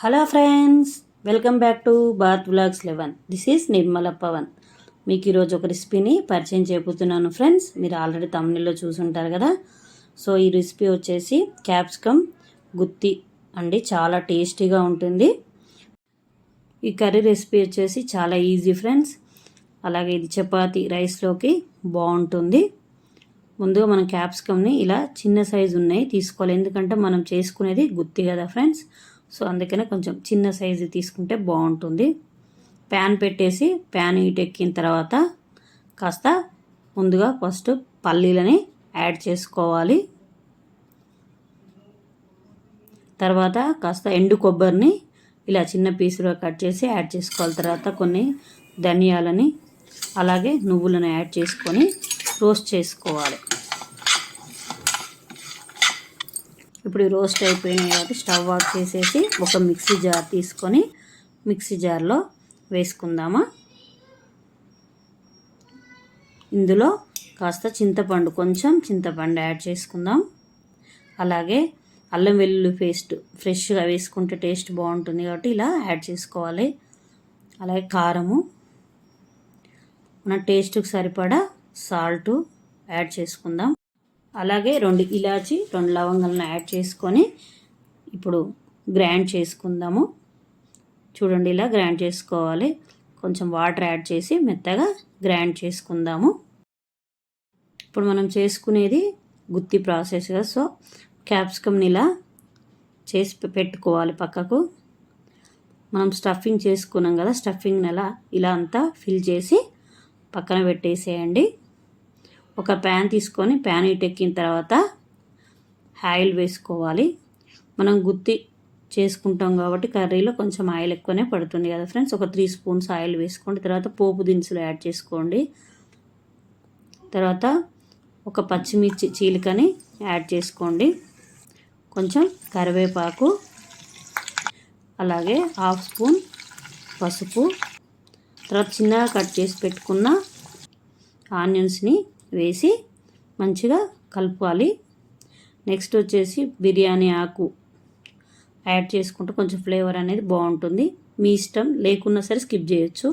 Hello friends welcome back to Bharat blogs eleven. This is Nirmala Pavan. మీకు ఈరోజు ఒక రెసిపీని పరిచయం చేయబోతున్నాను ఫ్రెండ్స్. మీరు ఆల్రెడీ తమిళలో చూసుంటారు కదా. సో ఈ రెసిపీ వచ్చేసి క్యాప్సికమ్ గుత్తి అండి. చాలా టేస్టీగా ఉంటుంది. ఈ కర్రీ రెసిపీ వచ్చేసి చాలా ఈజీ ఫ్రెండ్స్. అలాగే ఇది చపాతి రైస్లోకి బాగుంటుంది. ముందుగా మనం క్యాప్సికమ్ని ఇలా చిన్న సైజు ఉన్నాయి తీసుకోవాలి. ఎందుకంటే మనం చేసుకునేది గుత్తి కదా ఫ్రెండ్స్. సో అందుకనే కొంచెం చిన్న సైజు తీసుకుంటే బాగుంటుంది. ప్యాన్ పెట్టేసి ప్యాన్ ఎక్కిన తర్వాత కాస్త ముందుగా ఫస్ట్ పల్లీలని యాడ్ చేసుకోవాలి. తర్వాత కాస్త ఎండు కొబ్బరిని ఇలా చిన్న పీసులుగా కట్ చేసి యాడ్ చేసుకోవాలి. తర్వాత కొన్ని ధనియాలని అలాగే నువ్వులను యాడ్ చేసుకొని రోస్ట్ చేసుకోవాలి. ఇప్పుడు రోస్ట్ అయిపోయినాయి కాబట్టి స్టవ్ ఆఫ్ చేసేసి ఒక మిక్సీ జార్ తీసుకొని మిక్సీ జార్లో వేసుకుందామా. ఇందులో కాస్త చింతపండు కొంచెం చింతపండు యాడ్ చేసుకుందాం. అలాగే అల్లం వెల్లుల్లి పేస్ట్ ఫ్రెష్గా వేసుకుంటే టేస్ట్ బాగుంటుంది కాబట్టి ఇలా యాడ్ చేసుకోవాలి. అలాగే కారము. మన టేస్ట్కి సరిపడా సాల్టు యాడ్ చేసుకుందాం. అలాగే రెండు ఇలాచి రెండు లవంగాలను యాడ్ చేసుకొని ఇప్పుడు గ్రైండ్ చేసుకుందాము. చూడండి ఇలా గ్రైండ్ చేసుకోవాలి. కొంచెం వాటర్ యాడ్ చేసి మెత్తగా గ్రైండ్ చేసుకుందాము. ఇప్పుడు మనం చేసుకునేది గుత్తి ప్రాసెస్గా సో క్యాప్సికమ్ని ఇలా చేసి పెట్టుకోవాలి పక్కకు. మనం స్టఫింగ్ చేసుకున్నాం కదా స్టఫింగ్ని అలా ఇలా అంతా ఫిల్ చేసి పక్కన పెట్టేసేయండి. ఒక ప్యాన్ తీసుకొని ప్యాన్ ఇటెక్కిన తర్వాత ఆయిల్ వేసుకోవాలి. మనం గుత్తి చేసుకుంటాం కాబట్టి కర్రీలో కొంచెం ఆయిల్ ఎక్కువనే పడుతుంది కదా ఫ్రెండ్స్. ఒక త్రీ స్పూన్స్ ఆయిల్ వేసుకోండి. తర్వాత పోపు దినుసులు యాడ్ చేసుకోండి. తర్వాత ఒక పచ్చిమిర్చి చీలికని యాడ్ చేసుకోండి. కొంచెం కరివేపాకు అలాగే హాఫ్ స్పూన్ పసుపు. తర్వాత చిన్నగా కట్ చేసి పెట్టుకున్న ఆనియన్స్ని వేసి మంచిగా కలపాలి నెక్స్ట్ వచ్చేసి బిర్యానీ ఆకు యాడ్ చేసుకుంటే కొంచెం ఫ్లేవర్ అనేది బాగుంటుంది. మీ ఇష్టం లేకున్నా సరే స్కిప్ చేయొచ్చు.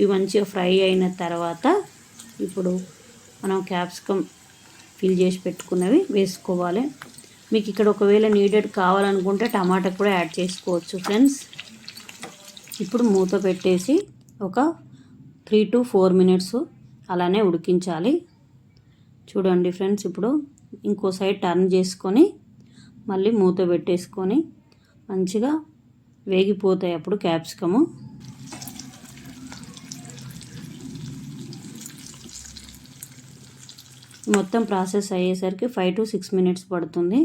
ఇవి మంచిగా ఫ్రై అయిన తర్వాత ఇప్పుడు మనం క్యాప్సికమ్ ఫిల్ చేసి పెట్టుకున్నవి వేసుకోవాలి. మీకు ఇక్కడ ఒకవేళ నీడెడ్ కావాలనుకుంటే టమాటా కూడా యాడ్ చేసుకోవచ్చు ఫ్రెండ్స్. ఇప్పుడు మూత పెట్టేసి ఒక త్రీ టు ఫోర్ మినిట్స్ అలానే ఉడికించాలి. చూడండి ఫ్రెండ్స్ ఇప్పుడు ఇంకో సైడ్ టర్న్ చేసుకొని మళ్ళీ మూత పెట్టేసుకొని మంచిగా వేగిపోతాయి అప్పుడు క్యాప్సికము. మొత్తం ప్రాసెస్ అయ్యేసరికి ఫైవ్ టు సిక్స్ మినిట్స్ పడుతుంది.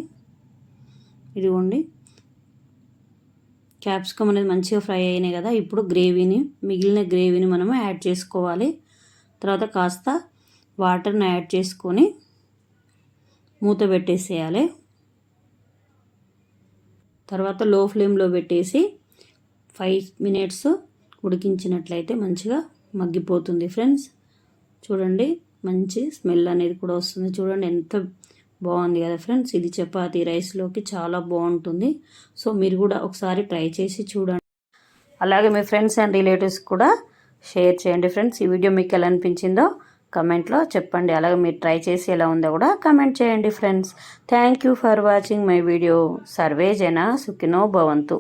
ఇదిగోండి. క్యాప్సికమ్ అనేది మంచిగా ఫ్రై అయినాయి కదా ఇప్పుడు గ్రేవీని మిగిలిన గ్రేవీని మనము యాడ్ చేసుకోవాలి. తర్వాత కాస్త వాటర్ని యాడ్ చేసుకొని మూత పెట్టేసేయాలి. తర్వాత లో ఫ్లేమ్లో పెట్టేసి ఫైవ్ మినిట్స్ ఉడికించినట్లయితే మంచిగా మగ్గిపోతుంది ఫ్రెండ్స్. చూడండి మంచి స్మెల్ అనేది కూడా వస్తుంది. చూడండి ఎంత బాగుంది కదా ఫ్రెండ్స్. ఇది చపాతి రైస్లోకి చాలా బాగుంటుంది. సో మీరు కూడా ఒకసారి ట్రై చేసి చూడండి. అలాగే మీ ఫ్రెండ్స్ అండ్ రిలేటివ్స్ కూడా షేర్ చేయండి ఫ్రెండ్స్. ఈ వీడియో మీకు ఎలా అనిపించిందో కమెంట్లో చెప్పండి. అలాగే మీరు ట్రై చేసి ఎలా ఉందో కూడా కమెంట్ చేయండి friends. Thank you for watching my video. Survey జన సుఖినో భవంతు.